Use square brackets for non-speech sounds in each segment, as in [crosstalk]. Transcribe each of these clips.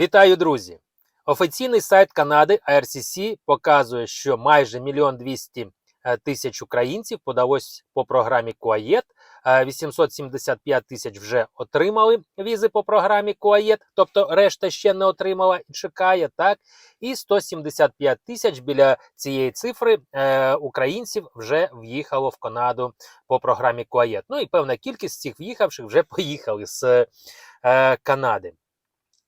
Вітаю, друзі! Офіційний сайт Канади IRCC показує, що майже мільйон двісті е, тисяч українців подалось по програмі КУАЄТ. 875 тисяч вже отримали візи по програмі КУАЄТ, тобто решта ще не отримала і чекає. Так, і 175 тисяч біля цієї цифри е, українців вже в'їхало в Канаду по програмі КУАЄТ. Ну і певна кількість цих в'їхавших вже поїхали з е, Канади.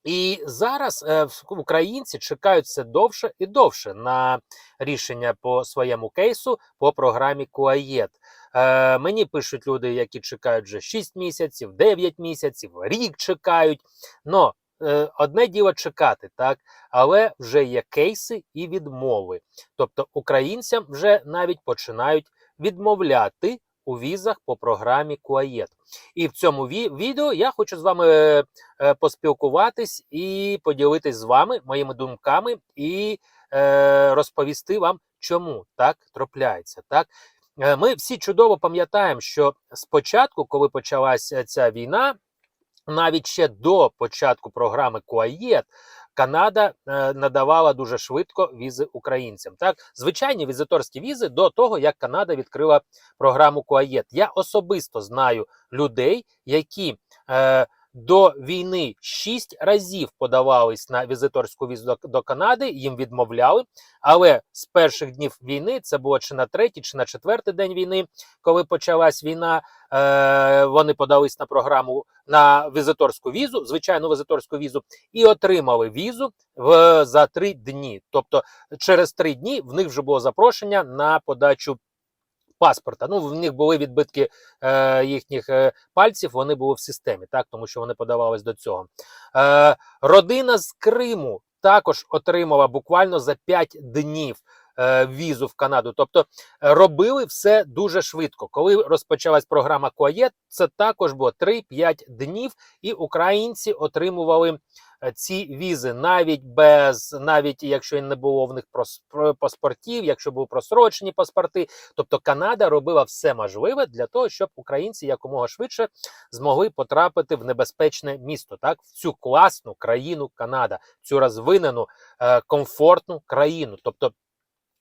І зараз е, українці чекають все довше і довше на рішення по своєму кейсу по програмі КУАЄТ. Е, мені пишуть люди, які чекають вже 6 місяців, 9 місяців, рік чекають. Но е, одне діло чекати, так, але вже є кейси і відмови. Тобто українцям вже навіть починають відмовляти у візах по програмі КУАЄТ. І в цьому ві- відео я хочу з вами е, е, поспілкуватись і поділитись з вами моїми думками і е, розповісти вам, чому так трапляється. Так Е, ми всі чудово пам'ятаємо, що спочатку, коли почалася ця війна, навіть ще до початку програми КУАЄТ, Канада е, надавала дуже швидко візи українцям. Так, звичайні візиторські візи до того, як Канада відкрила програму КУАЄТ. Я особисто знаю людей, які е, до війни шість разів подавались на візиторську візу до, Канади, їм відмовляли. Але з перших днів війни, це було чи на третій, чи на четвертий день війни, коли почалась війна, е, вони подались на програму на візиторську візу, звичайну візиторську візу, і отримали візу в, за три дні. Тобто через три дні в них вже було запрошення на подачу паспорта. Ну, в них були відбитки е, їхніх е, пальців, вони були в системі, так, тому що вони подавались до цього. Е, родина з Криму також отримала буквально за 5 днів. е, Візу в Канаду, тобто е, робили все дуже швидко. Коли розпочалась програма КОАЄТ, це також було 3-5 днів, і українці отримували ці візи навіть без, навіть якщо не було в них паспортів, якщо були просрочені паспорти. Тобто Канада робила все можливе для того, щоб українці якомога швидше змогли потрапити в небезпечне місто, так в цю класну країну Канада, цю розвинену е, комфортну країну. Тобто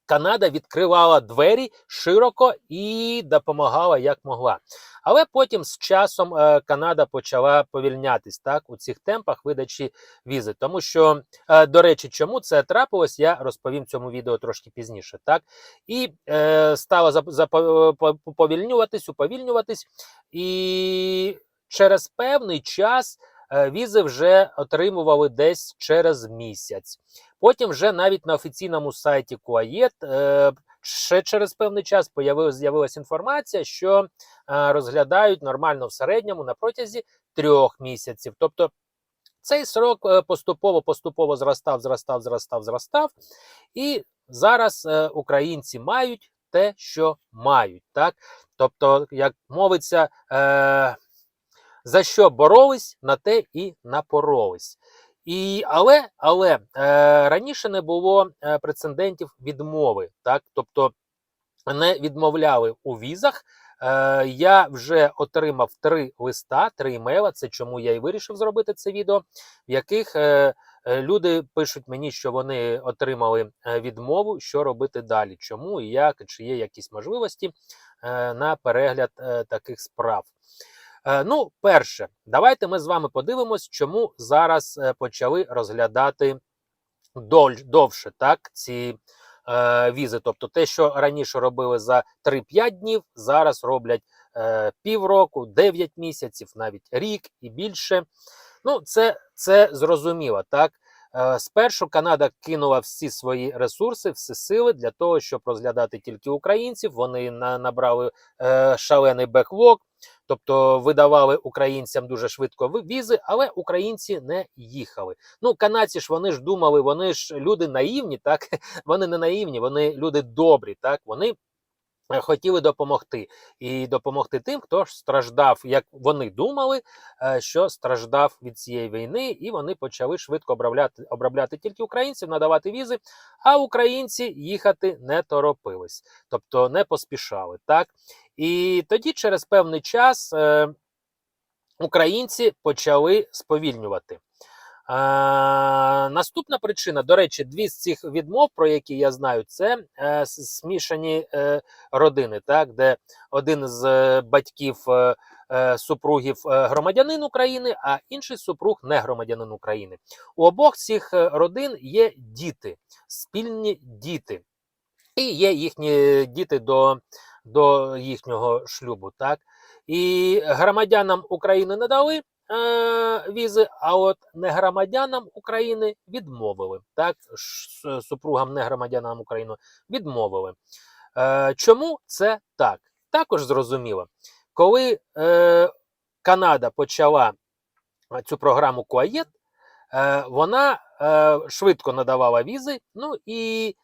Канада відкривала двері широко і допомагала як могла. Але потім з часом е, Канада почала повільнятись так у цих темпах видачі візи. Тому що, е, до речі, чому це трапилось, я розповім цьому відео трошки пізніше. Так і е, стало повільнюватись, уповільнюватись, і через певний час візи вже отримували десь через місяць. Потім вже навіть на офіційному сайті КУАЄТ е, ще через певний час з'явилася інформація, що е, розглядають нормально в середньому на протязі трьох місяців. Тобто цей срок е, поступово поступово зростав, зростав, зростав, зростав. І зараз е, українці мають те, що мають. Так? Тобто, як мовиться, е, за що боролись, на те і напоролись. І, але але е, раніше не було е, прецедентів відмови, так тобто не відмовляли у візах. Е, я вже отримав три листа, три імейла. Це чому я і вирішив зробити це відео, в яких е, е, люди пишуть мені, що вони отримали е, відмову, що робити далі, чому і як, чи є якісь можливості е, на перегляд е, таких справ. Е, Ну, перше, давайте ми з вами подивимось, чому зараз е, почали розглядати довше так, ці е, візи. Тобто те, що раніше робили за 3-5 днів, зараз роблять е, півроку, 9 місяців, навіть рік і більше. Ну, це, це зрозуміло, так. Е, Спершу Канада кинула всі свої ресурси, всі сили для того, щоб розглядати тільки українців. Вони набрали е, шалений беклог, тобто видавали українцям дуже швидко візи, але українці не їхали. Ну, канадці ж вони ж думали, вони ж люди наївні, так [laughs] вони не наївні, вони люди добрі, так вони. Е, Хотіли допомогти і допомогти тим, хто ж страждав, як вони думали, е, що страждав від цієї війни, і вони почали швидко обробляти, обробляти тільки українців, надавати візи, а українці їхати не торопились, тобто не поспішали. Так і тоді, через певний час, е, українці почали сповільнювати. Наступна причина, до речі, дві з цих відмов, про які я знаю, це е, смішані е, родини, так, де один з е, батьків е, е, супругів е, громадянин України, а інший супруг не громадянин України. У обох цих е, родин є діти, спільні діти, і є їхні діти до, до їхнього шлюбу. Так? І громадянам України не дали е, візи, а от негромадянам України відмовили. Так? Супругам негромадянам України відмовили. Е, чому це так? Також зрозуміло. Коли е, Канада почала цю програму Куаєт, е, вона е, швидко надавала візи. Ну і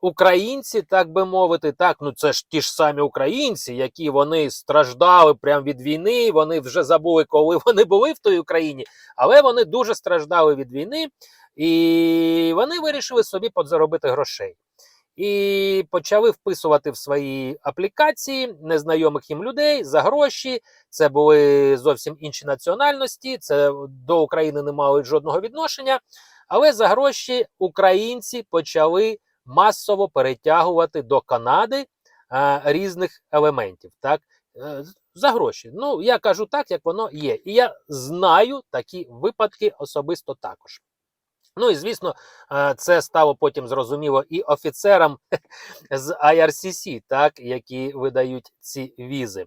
українці, так би мовити, так, ну це ж ті ж самі українці, які вони страждали прямо від війни. Вони вже забули, коли [laughs] вони були в той Україні, але вони дуже страждали від війни, і вони вирішили собі подзаробити грошей. І почали вписувати в свої аплікації незнайомих їм людей за гроші. Це були зовсім інші національності. Це до України не мали жодного відношення. Але за гроші українці почали масово перетягувати до Канади а, різних елементів. Так? Е, За гроші. Ну, я кажу так, як воно є. І я знаю такі випадки особисто також. Ну і звісно, е, це стало потім зрозуміло і офіцерам [laughs] з IRCC, так, які видають ці візи.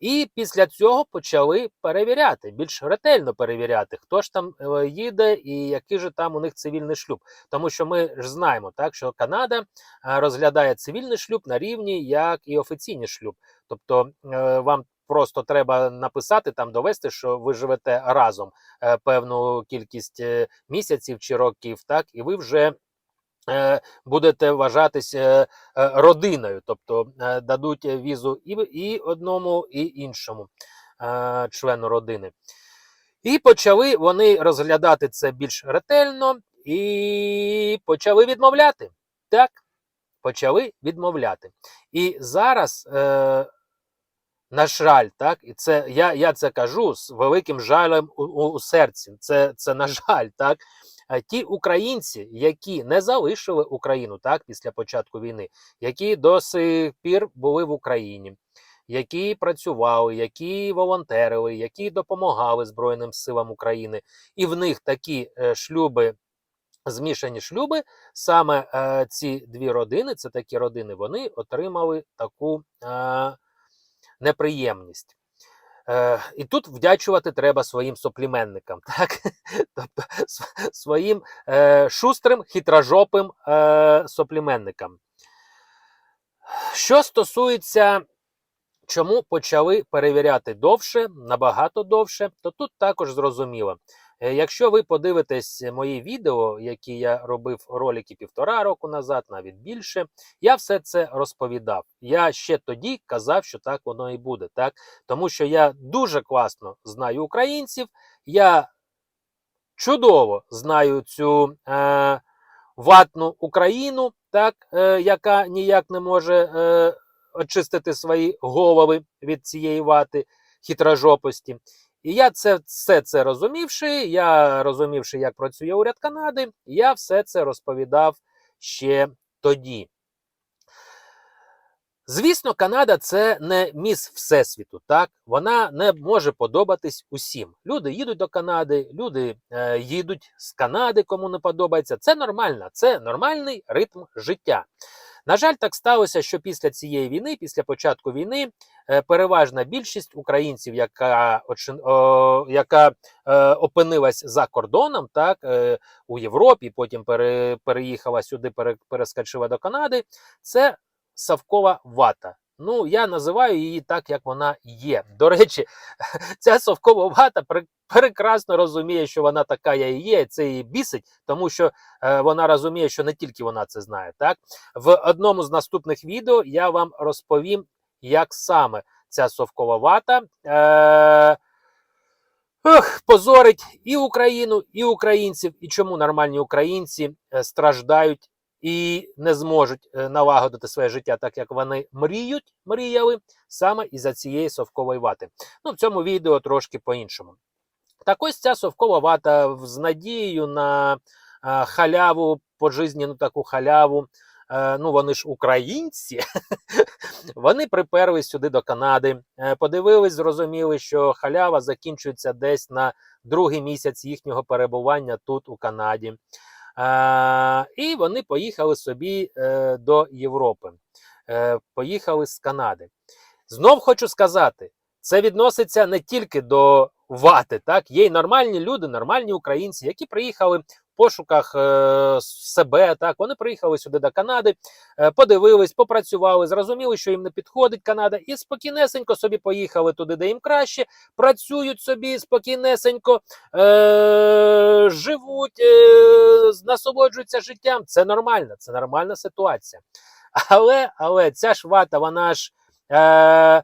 І після цього почали перевіряти, більш ретельно перевіряти, хто ж там е, їде і який же там у них цивільний шлюб. Тому що ми ж знаємо, так що Канада е, розглядає цивільний шлюб на рівні, як і офіційний шлюб. Тобто е, вам просто треба написати там, довести, що ви живете разом певну кількість місяців чи років, так, і ви вже. Е, Будете вважатись е, е, родиною, тобто дадуть візу і, і одному, і іншому члену родини. І почали вони розглядати це більш ретельно і почали відмовляти. Так, почали відмовляти. І зараз, е, на жаль, так, і це я, я це кажу з великим жалем у, у, у серці. Це, це на жаль, так. Е, Ті українці, які не залишили Україну так після початку війни, які до сих пір були в Україні, які працювали, які волонтерили, які допомагали Збройним силам України, і в них такі е, шлюби. Змішані шлюби, саме е, ці дві родини, це такі родини, вони отримали таку е, неприємність. Е, і тут вдячувати треба своїм сопліменникам, [laughs] так? тобто своїм е, шустрим, хитрожопим е, сопліменникам. Що стосується, чому почали перевіряти довше, набагато довше, то тут також зрозуміло. Е, Якщо ви подивитесь мої відео, які я робив ролики півтора року назад, навіть більше, я все це розповідав. Я ще тоді казав, що так воно і буде, так? Тому що я дуже класно знаю українців, я чудово знаю цю е, ватну Україну, так, е, яка ніяк не може е, очистити свої голови від цієї вати хитрожопості. І я це все це розумівши, я розумівши, як працює уряд Канади, я все це розповідав ще тоді. Звісно, Канада це не міс Всесвіту, так? Вона не може подобатись усім. Люди їдуть до Канади, люди е, їдуть з Канади, кому не подобається. Це нормально, це нормальний ритм життя. На жаль, так сталося, що після цієї війни, після початку війни, е, переважна більшість українців, яка, яка е, опинилась за кордоном, так, е, у Європі, потім пере, переїхала сюди, пере, перескочила до Канади, це совкова вата. Ну, я називаю її так, як вона є. До речі, [laughs] ця совкова вата прекрасно розуміє, що вона така і є, це її бісить, тому що е, вона розуміє, що не тільки вона це знає. Так? В одному з наступних відео я вам розповім, як саме ця совкова вата е, ох, позорить і Україну, і українців, і чому нормальні українці е, страждають і не зможуть е, налагодити своє життя так, як вони мріють, мріяли саме із-за цієї совкової вати. Ну, в цьому відео трошки по-іншому. Так ось ця совкова вата з надією на халяву, пожизнену таку халяву. е, Ну, вони ж українці, [laughs] вони приперлись сюди до Канади, е, подивились, зрозуміли, що халява закінчується десь на другий місяць їхнього перебування тут, у Канаді. Е, І вони поїхали собі е, до Європи, поїхали з Канади. Знов хочу сказати, це відноситься не тільки до вати, так є й нормальні люди, нормальні українці, які приїхали в пошуках е, себе. Так вони приїхали сюди до Канади, е, подивились, попрацювали, зрозуміли, що їм не підходить Канада, і спокійнесенько собі поїхали туди, де їм краще, працюють собі спокійнесенько, е, живуть, е, насолоджуються життям. Це нормально, це нормальна ситуація. Але, але ця ж вата, вона ж. Е,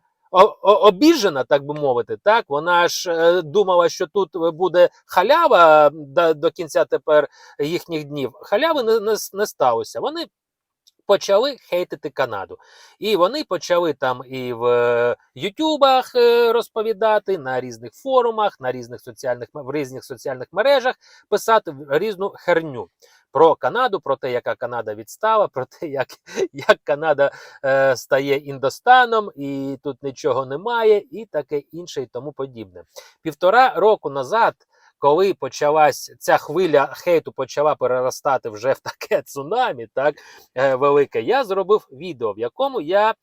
обіжена, так би мовити, так вона ж е, думала, що тут буде халява до, кінця тепер їхніх днів. Халяви не, не, не сталося. Вони почали хейтити Канаду. І вони почали там і в е, Ютубах е, розповідати, на різних форумах, на різних соціальних в різних соціальних мережах писати різну херню. Про Канаду, про те, яка Канада відстала, [laughs] про те, як, як Канада е, стає індостаном, і тут нічого немає, і таке інше, і тому подібне. Півтора року назад, коли почалась ця хвиля хейту почала переростати вже в таке цунамі, так е, велике, я зробив відео, в якому я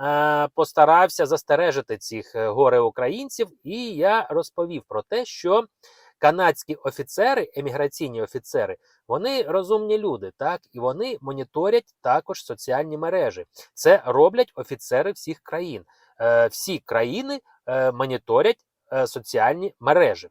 е, постарався застережити цих е, горе українців, і я розповів про те, що канадські офіцери, еміграційні офіцери, вони розумні люди, так і вони моніторять також соціальні мережі. Це роблять офіцери всіх країн. Е, всі країни е, моніторять е, соціальні мережі.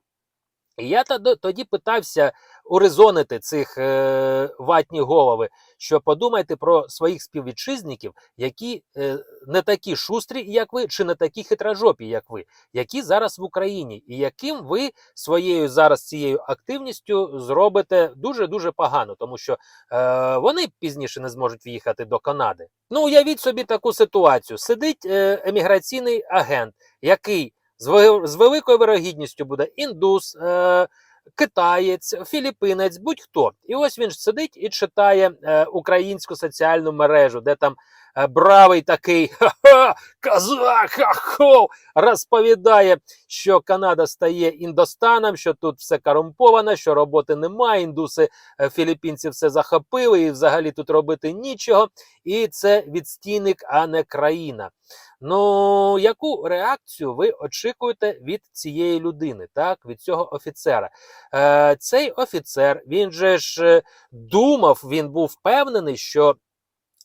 І я тоді, питався урезонити цих е, ватні голови, що подумайте про своїх співвітчизників, які е, не такі шустрі, як ви, чи не такі хитрожопі, як ви, які зараз в Україні, і яким ви своєю зараз цією активністю зробите дуже дуже погано, тому що е, вони пізніше не зможуть в'їхати до Канади. Ну уявіть собі таку ситуацію: сидить е, еміграційний агент, який з, великою вирогідністю буде індус, е, китаєць, філіпинець, будь-хто. І ось він сидить і читає е, українську соціальну мережу, де там бравий такий ха-ха, казах, ха-хо, розповідає, що Канада стає індостаном, що тут все корумповано, що роботи немає. Індуси, е, філіппінці все захопили, і взагалі тут робити нічого. І це відстійник, а не країна. Ну, яку реакцію ви очікуєте від цієї людини, так, від цього офіцера? Е, цей офіцер, він же ж е, думав, він був впевнений, що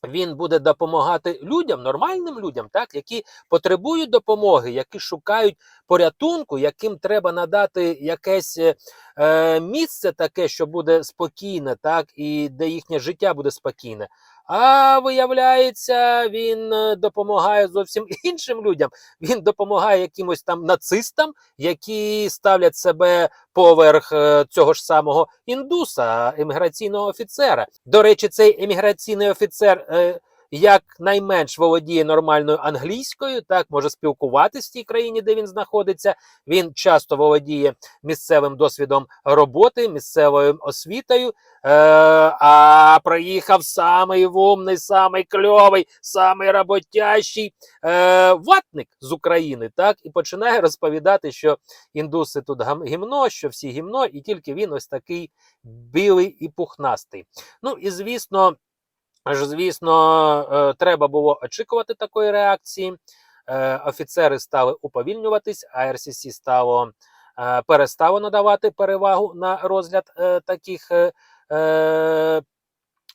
він буде допомагати людям, нормальним людям, так, які потребують допомоги, які шукають порятунку, яким треба надати якесь е, е, місце таке, що буде спокійне, так, і де їхнє життя буде спокійне. А виявляється, він е, допомагає зовсім [laughs] іншим людям. Він допомагає якимось там нацистам, які ставлять себе поверх е, цього ж самого індуса, еміграційного офіцера. До речі, цей еміграційний офіцер. е, як найменш володіє нормальною англійською, так може спілкуватися в тій країні, де він знаходиться. Він часто володіє місцевим досвідом роботи, місцевою освітою. Е, а приїхав самий умний, самий кльовий, самий роботящий е, ватник з України, так, і починає розповідати, що індуси тут гімно, що всі гімно, і тільки він ось такий білий і пухнастий. Ну і звісно. Аж, звісно, е, треба було очікувати такої реакції. Е, Офіцери стали уповільнюватись, а РСС стало е, перестало надавати перевагу на розгляд таких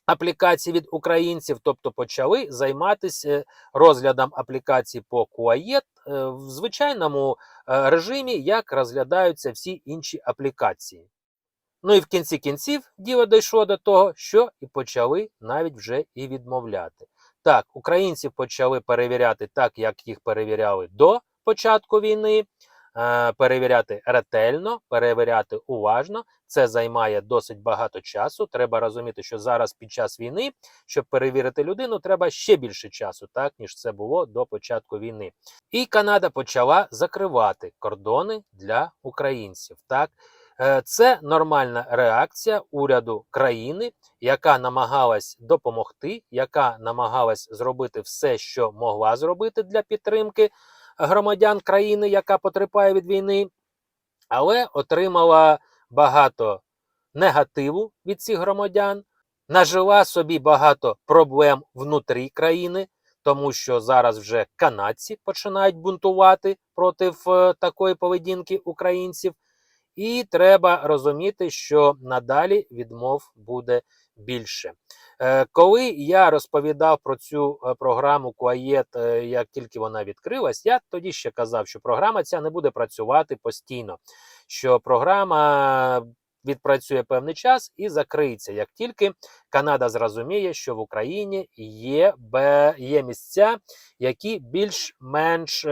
аплікацій від українців, тобто почали займатися розглядом аплікацій по КУАЄТ в звичайному режимі, як розглядаються всі інші аплікації. Ну і в кінці кінців діло дійшло до того, що і почали навіть вже і відмовляти. Так, українців почали перевіряти так, як їх перевіряли до початку війни. е, перевіряти ретельно, перевіряти уважно. Це займає досить багато часу. Треба розуміти, що зараз під час війни, щоб перевірити людину, треба ще більше часу, так ніж це було до початку війни. І Канада почала закривати кордони для українців. Так, це нормальна реакція уряду країни, яка намагалась допомогти, яка намагалась зробити все, що могла зробити для підтримки громадян країни, яка потерпає від війни, але отримала багато негативу від цих громадян, нажила собі багато проблем внутрі країни, тому що зараз вже канадці починають бунтувати проти е, такої поведінки українців. І треба розуміти, що надалі відмов буде більше. Е, Коли я розповідав про цю е, програму Куаєт, е, як тільки вона відкрилась, я тоді ще казав, що програма ця не буде працювати постійно, що програма відпрацює певний час і закриється, як тільки Канада зрозуміє, що в Україні є, є місця, які більш-менш.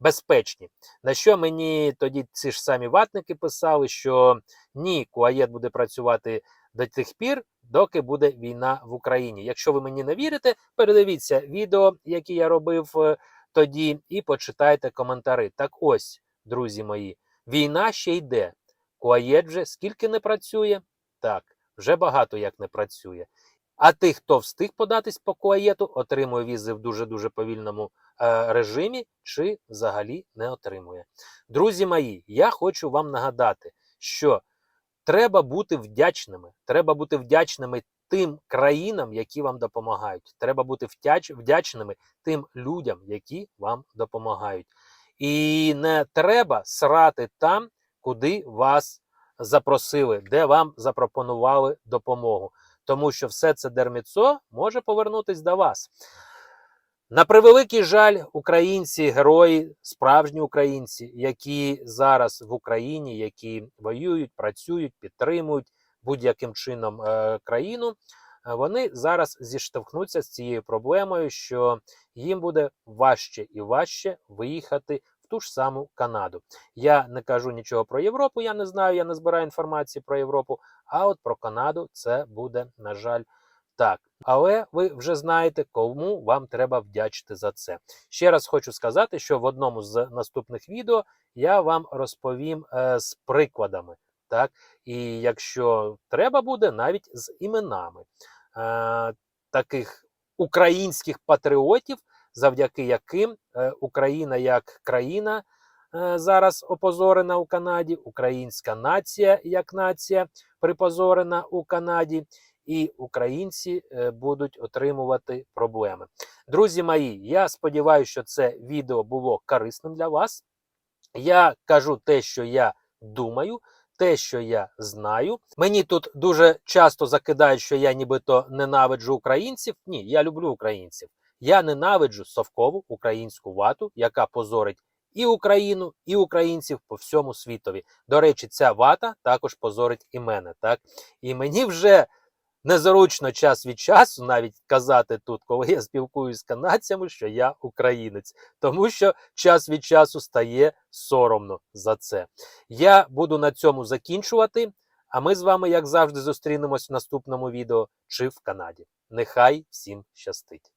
Безпечні. На що мені тоді ці ж самі ватники писали, що ні, Куаєт буде працювати до тих пір, доки буде війна в Україні. Якщо ви мені не вірите, передивіться відео, які я робив е, тоді, і почитайте коментари. Так ось, друзі мої, війна ще йде. Куаєт вже скільки не працює? Так, вже багато як не працює. А тих, хто встиг податись по Куаєту, отримує візи в дуже-дуже повільному е, режимі, чи взагалі не отримує. Друзі мої, я хочу вам нагадати, що треба бути вдячними. Треба бути вдячними тим країнам, які вам допомагають. Треба бути вдячними тим людям, які вам допомагають. І не треба срати там, куди вас запросили, де вам запропонували допомогу. Тому що все це дерміцо може повернутись до вас. На превеликий жаль, українці, герої, справжні українці, які зараз в Україні, які воюють, працюють, підтримують будь-яким чином е, країну, е, вони зараз зіштовхнуться з цією проблемою, що їм буде важче і важче виїхати в ту ж саму Канаду. Я не кажу нічого про Європу, я не знаю, я не збираю інформації про Європу. А от про Канаду це буде, на жаль, так. Але ви вже знаєте, кому вам треба вдячити за це. Ще раз хочу сказати, що в одному з наступних відео я вам розповім е, з прикладами. Так? І якщо треба буде, навіть з іменами е, таких українських патріотів, завдяки яким е, Україна як країна е, зараз опозорена у Канаді, українська нація як нація припозорена у Канаді, і українці е, будуть отримувати проблеми. Друзі мої, я сподіваюся, що це відео було корисним для вас. Я кажу те, що я думаю. Те, що я знаю, мені тут дуже часто закидають, що я нібито ненавиджу українців. Ні, я люблю українців. Я ненавиджу совкову українську вату, яка позорить і Україну, і українців по всьому світові. До речі, ця вата також позорить і мене. Так і мені вже незручно час від часу навіть казати тут, коли я спілкуюсь з канадцями, що я українець, тому що час від часу стає соромно за це. Я буду на цьому закінчувати. А ми з вами, як завжди, зустрінемось в наступному відео чи в Канаді. Нехай всім щастить!